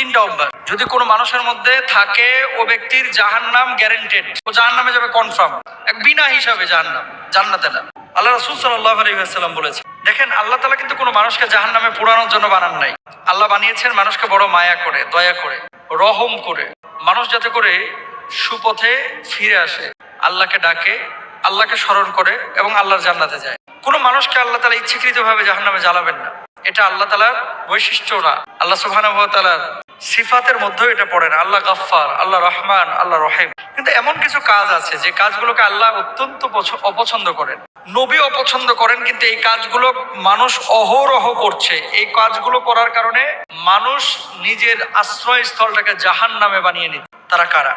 তিনটা অভ্যাস। যদি কোনো মানুষের মধ্যে থাকে ও ব্যক্তির জাহান নাম গ্যারেন্টেড ও জাহান নামে যাবে কনফার্ম এক বিনা হিসাবে জাহান নাম জান্নাতে না। আল্লাহ রসুল সাল্লাহ আলহিহাল্লাম বলেছে দেখেন আল্লাহ তালা কিন্তু কোনো মানুষকে জাহান নামে পুরানোর জন্য বানান নাই। আল্লাহ বানিয়েছেন মানুষকে বড় মায়া করে, দয়া করে, রহম করে। মানুষ যাতে করে সুপথে ফিরে আসে, আল্লাহকে ডাকে, আল্লাহকে স্মরণ করে এবং আল্লাহর জান্নাতে যায়। কোনো মানুষকে আল্লাহ তালা ইচ্ছাকৃতভাবে জাহান নামে জ্বালাবেন না। এটা আল্লাহ তালার বৈশিষ্ট্য না। আল্লাহ সুবাহানুভাতালার সিফাতের মধ্যেও এটা পড়ে না আল্লাহ গাফফার, আল্লাহ রহমান, আল্লাহ রহিম। কিন্তু এমন কিছু কাজ আছে যে কাজগুলোকে আল্লাহ অত্যন্ত অপছন্দ করেন। নবী অপছন্দ করেন, কিন্তু এই কাজগুলো মানুষ অহরহ করছে। এই কাজগুলো করার কারণে মানুষ নিজের আশ্রয়স্থলটাকে জাহান নামে বানিয়ে নিত তারা কারা?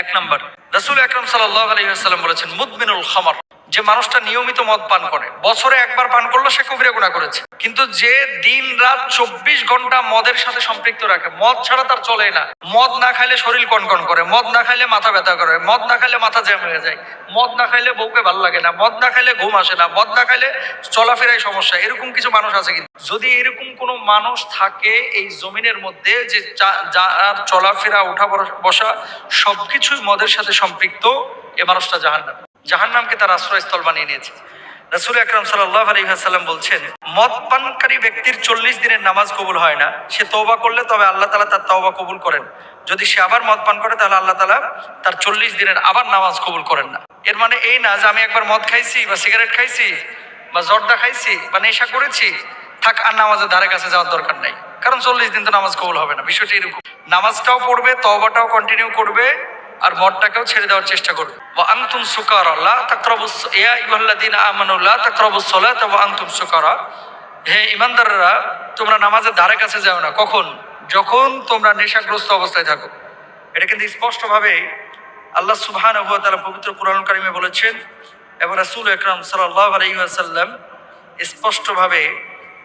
এক নম্বর, রসুল আকরম সাল্লাহ আলহিহাস্লাম বলেছেন, মুদমিনুল খামার। যে মানুষটা নিয়মিত মদ পান করে, বছরে একবার পান করল, সে কবিরা গুণা করেছে। কিন্তু যে দিন রাত চব্বিশ ঘণ্টা মদের সাথে সম্পৃক্ত রাখে, মদ ছাড়া তার চলে না। মদ না খাইলে শরীর কনকন করে, মদ না খাইলে মাথা ব্যথা করে, মদ না খাইলে মাথা জ্যাম হয়ে যায়, মদ না খাইলে বউকে ভালো লাগে না, মদ না খাইলে ঘুম আসে না, মদ না খাইলে চলাফেরায় সমস্যা, এরকম কিছু মানুষ আছে কিন্তু। যদি এরকম কোনো মানুষ থাকে এই জমিনের মধ্যে যে যার চলাফেরা, উঠা বসা- বসা, সবকিছুই মদের সাথে সম্পৃক্ত, এ মানুষটা জাহান্নাম। জাহান্নামকে তার আশ্রয়স্থল বানিয়ে নিয়েছে। রসুল আকরম সাল্লাহ আলহিহাসাল্লাম বলছেন মদ পানকারী ব্যক্তির চল্লিশ দিনের নামাজ কবুল হয় না। সে তওবা করলে তবে আল্লাহ তালা তার তওবা কবুল করেন। যদি সে আবার মদ পান করে, তাহলে আল্লাহ তালা তার চল্লিশ দিনের আবার নামাজ কবুল করেন না। এর মানে এই না যে আমি একবার মদ খাইছি বা সিগারেট খাইছি বা জর্দা খাইছি বা নেশা করেছি, থাক আর নামাজের ধারে কাছে যাওয়ার দরকার নাই। কারণ চল্লিশ দিন তো নামাজ কবুল হবে না। বিষয়টি এরকম। নামাজটাও পড়বে, তওবাটাও কন্টিনিউ করবে। আর মদটাকেও ছেড়ে দেওয়ার চেষ্টা করবে। ওয়া আনতুম সুকারা, লা তাকরাবুস ইয়া আইয়ুহাল্লাযীনা আমানু, লা তাকরাবুস সালাতা ওয়া আনতুম সুকারা। হে ইমানদাররা তোমরা নামাজের ধারে কাছে যাও না। কখন? যখন তোমরা নেশাগ্রস্ত অবস্থায় থাকো। এটা কিন্তু স্পষ্টভাবে আল্লাহ সুবহানাহু ওয়া তাআলা পবিত্র কুরআন কারিমে বলেছেন, এবং রাসূল আকরাম সাল্লাল্লাহু আলাইহি ওয়াসাল্লাম স্পষ্টভাবে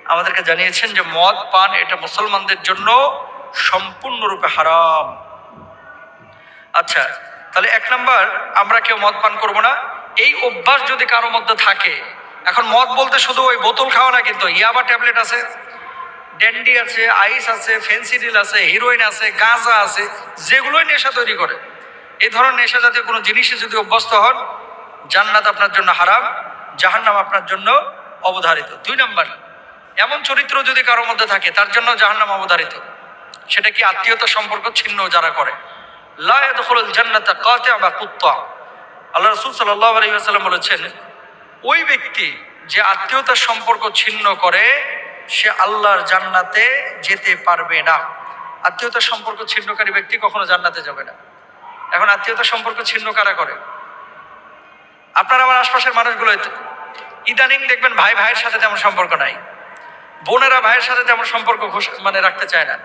আমাদেরকে জানিয়েছেন যে মদ, পান এটা মুসলমানদের জন্য সম্পূর্ণরূপে হারাম। আচ্ছা তাহলে এক নাম্বার, আমরা কেউ মদ পান করব না। এই অভ্যাস যদি কারও মধ্যে থাকে, এখন মদ বলতে শুধু ওই বোতল খাওয়া না কিন্তু ইয়াবা ট্যাবলেট আছে, ড্যান্ডি আছে, আইস আছে, ফেন্সিডিল আছে, হিরোইন আছে, গাঁজা আছে, যেগুলোই নেশা তৈরি করে। এই ধরনের নেশা জাতীয় কোনো জিনিসে যদি অভ্যস্ত হন, জান্নাত আপনার জন্য হারাম, জাহান্নাম আপনার জন্য অবধারিত। দুই নাম্বার, এমন চরিত্র যদি কারোর মধ্যে থাকে, তার জন্য জাহান্নাম অবধারিত। সেটা কি আত্মীয়তা সম্পর্ক ছিন্ন যারা করে? জান্নাতা আল্লাহ বলেছেন, ওই ব্যক্তি যে আত্মীয়তার সম্পর্ক ছিন্ন করে, সে আল্লাহর জান্নাতে যেতে পারবে না। আত্মীয়তার সম্পর্ক ছিন্নকারী ব্যক্তি কখনো জান্নাতে যাবে না। এখন আত্মীয়তার সম্পর্ক ছিন্ন কারা করে? আপনার আমার আশপাশের মানুষগুলো ইদানিং দেখবেন ভাই ভাইয়ের সাথে তেমন সম্পর্ক নাই। বোনেরা ভাইয়ের সাথে তেমন সম্পর্ক মানে রাখতে চায় না।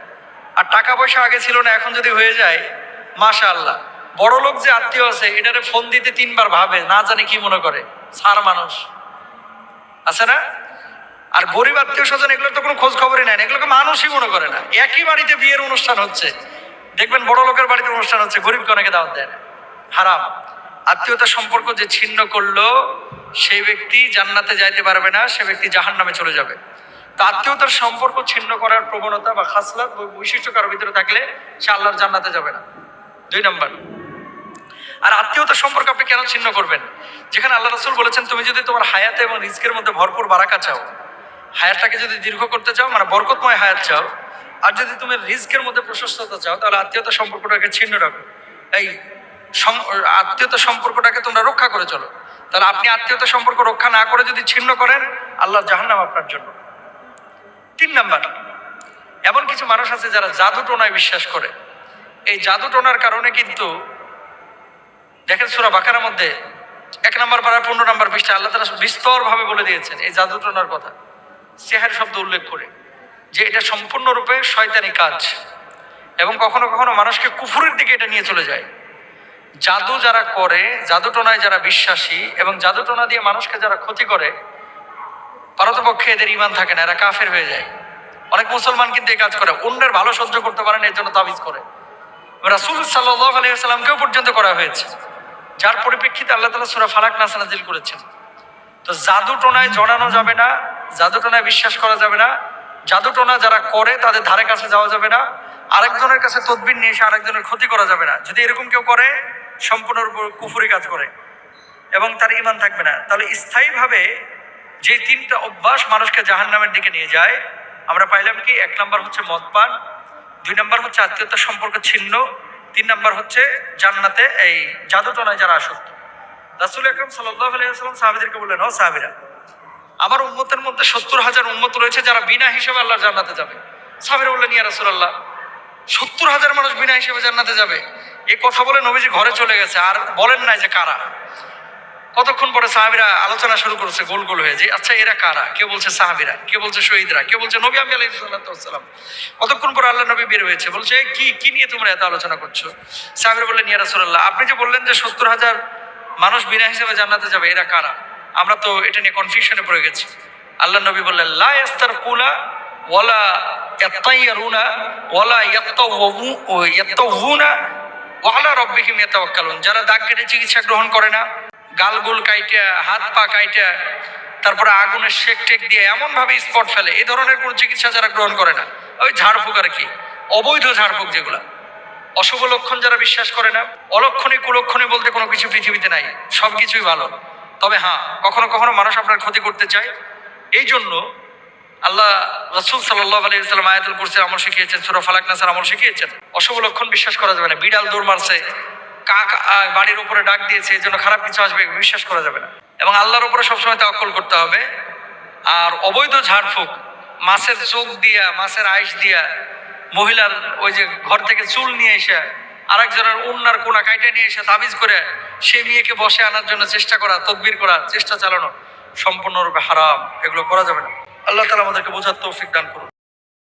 আর টাকা পয়সা আগে ছিল না, এখন যদি হয়ে যায় মাশা আল্লাহ বড় লোক যে আত্মীয় আছে, এটারে ফোন দিতে তিনবার ভাবে, না জানে কি মনে করে। সার মানুষ। আছে না? আর গরিব আত্মীয় স্বজন এগুলোর তো কোনো খোঁজ খবরই নেয় না। এগুলোকে মানুষই মনে করে না। একই বাড়িতে বিয়ের অনুষ্ঠান হচ্ছে। দেখবেন বড় লোকের বাড়িতে অনুষ্ঠান হচ্ছে, গরিবকে অনেকে দাওয়াত দেয় হারাম। আত্মীয়তার সম্পর্ক যে ছিন্ন করল, সেই ব্যক্তি জান্নাতে যাইতে পারবে না, সে ব্যক্তি জাহান নামে চলে যাবে। তা আত্মীয়তার সম্পর্ক ছিন্ন করার প্রবণতা বা খাসলাত, বৈশিষ্ট্য কারোর ভিতরে থাকলে সে আল্লাহর জান্নাতে যাবে না। দুই নম্বর। আর আত্মীয়তার সম্পর্ক আপনি কেন ছিন্ন করবেন? যেখানে আল্লাহ রসুল বলেছেন, তুমি যদি তোমার হায়াতে এবং রিস্কের মধ্যে ভরপুর বারাকা চাও, হায়াতটাকে যদি দীর্ঘ করতে চাও মানে বরকতময় হায়াত চাও, আর যদি তুমি রিস্কের মধ্যে প্রশস্ততা চাও, তাহলে আত্মীয়তা সম্পর্কটাকে ছিন্ন রাখো। এই আত্মীয়তা সম্পর্কটাকে তোমরা রক্ষা করে চলো। তাহলে আপনি আত্মীয়তা সম্পর্ক রক্ষা না করে যদি ছিন্ন করেন, আল্লাহ জাহান্নাম আপনার জন্য। তিন নাম্বার, এমন কিছু মানুষ আছে যারা জাদু টোনায় বিশ্বাস করে। এই জাদু টোনার কারণে কিন্তু দেখেন সুরা বাকারার মধ্যে এক নম্বর পাড়া পনেরো নম্বর পৃষ্ঠা আল্লাহ তালা বিস্তর ভাবে বলে দিয়েছেন এই জাদু টোনার কথা। সেহার শব্দ উল্লেখ করে যে এটা সম্পূর্ণরূপে শয়তানি কাজ এবং কখনো কখনো মানুষকে কুফুরের দিকে এটা নিয়ে চলে যায়। জাদু যারা করে, জাদু টোনায় যারা বিশ্বাসী এবং জাদু টোনা দিয়ে মানুষকে যারা ক্ষতি করে, পারতপক্ষে এদের ইমান থাকে না, এরা কাফের হয়ে যায়। অনেক মুসলমান কিন্তু এই কাজ করে, অন্যের ভালো সহ্য করতে পারে না, এর জন্য তাবিজ করে। রাসুল সাল্লাহ আলাইসাল্লামকেও পর্যন্ত করা হয়েছে। যার পরিপ্রেক্ষিতে আল্লাহ তালা সুরা ফালাক নাস নাজিল করেছেন। তো জাদু টোনায় জড়ানো যাবে না জাদু টোনায় বিশ্বাস করা যাবে না। জাদুটোনা যারা করে, তাদের ধারে কাছে যাওয়া যাবে না। আরেকজনের কাছে তদবির নিয়ে এসে আরেকজনের ক্ষতি করা যাবে না। যদি এরকম কেউ করে সম্পূর্ণ কুফুরি কাজ করে এবং তার ইমান থাকবে না। তাহলে স্থায়ীভাবে যে তিনটা অভ্যাস মানুষকে জাহান নামের দিকে নিয়ে যায়, আমরা পাইলাম কি, এক নম্বর হচ্ছে মদ পান দুই নম্বর হচ্ছে আত্মীয়তার সম্পর্ক ছিন্ন, তিন নম্বর হচ্ছে জান্নাতে এই জাদুটনায় যারা আসক্ত। রাসুল আকরম সাল্লাহ আলাইসাল্লাম সাহাবিদেরকে বললেন, ও সাহাবিরা, আমার উম্মতের মধ্যে সত্তর হাজার উম্মত রয়েছে যারা বিনা হিসেবে আল্লাহ জান্নাতে যাবে। সাহাবিরা বললেন, ইয়া রাসুল আল্লাহ সত্তর হাজার মানুষ বিনা হিসেবে জান্নাতে যাবে। এই কথা বলে নবীজি ঘরে চলে গেছে, আর বলেন নাই যে কারা। কতক্ষণ পরে সাহাবিরা আলোচনা শুরু করেছে, গোল গোল হয়ে যে আচ্ছা এরা কারা? কেউ বলছে সাহাবিরা, কেউ বলছে শহীদরা, কেউ বলছে নবী আমি আলাইসাল্লাম কতক্ষণ পরে আল্লাহ নবী বের হয়েছে, বলছে কি কি নিয়ে তোমরা এত আলোচনা করছ? সাহাবিরা বললেন, ইয়া রাসূলুল্লাহ, আপনি যে বললেন যে সত্তর হাজার মানুষ বিনা হিসেবে জান্নাতে যাবে, এরা কারা? আমরা তো এটা নিয়ে কনফিউশনে পড়ে গেছি। আল্লাহ নবী বললেন, লা ইয়াস্তার কুলা ওয়ালা ইয়াত্তাইয়ারুনা ওয়ালা ইয়াত্তাওয়ুনা ওয়ালা রব্বিহিম ইয়াতাওয়াক্কালুন। যারা দাগ কেটে চিকিৎসা গ্রহণ করে না গালগুল কাইটা, হাত পা কাইটা, তারপরে আগুনের শেক টেক দিয়ে এমন ভাবে স্পট ফেলে। এই ধরনের কোনো চিকিৎসা যারা গ্রহণ করে না। ওই ঝাড়ফুঁক আর কি। অবৈধ ঝাড়ফুঁক যেগুলা। অশুভ লক্ষণ যারা বিশ্বাস করে না, অলক্ষণী কুলক্ষণী বলতে কোনো কিছু পৃথিবীতে নাই। সব কিছুই ভালো। তবে হ্যাঁ কখনো কখনো মানুষ আপনার ক্ষতি করতে চায়। এই জন্য আল্লাহ রসুল সাল্লাহ আলাইসাল্লাম আয়াতুল কুরসি আমল শিখিয়েছেন, সুরা ফালাক নাসার আমল শিখিয়েছেন। অশুভ লক্ষণ বিশ্বাস করা যাবে না। বিড়াল দৌড় মারছে কাক বাড়ির উপরে ডাক দিয়েছে, এই জন্য খারাপ কিছু আসবে, বিশ্বাস করা যাবে না। এবং আল্লাহর উপরে সবসময় তাওয়াক্কুল করতে হবে। আর অবৈধ ঝাড়ফুঁক, মাছের চোখ দিয়া, মাছের আইস দিয়া, মহিলার ওই যে ঘর থেকে চুল নিয়ে এসে, আরেকজনের উন্নার কোনা কাইটে নিয়ে এসে তাবিজ করে, সে মেয়েকে বসে আনার জন্য চেষ্টা করা, তদবির করা, চেষ্টা চালানো, সম্পূর্ণরূপে হারাম, এগুলো করা যাবে না। আল্লাহ তালা আমাদেরকে বোঝার তৌফিক দান করুন।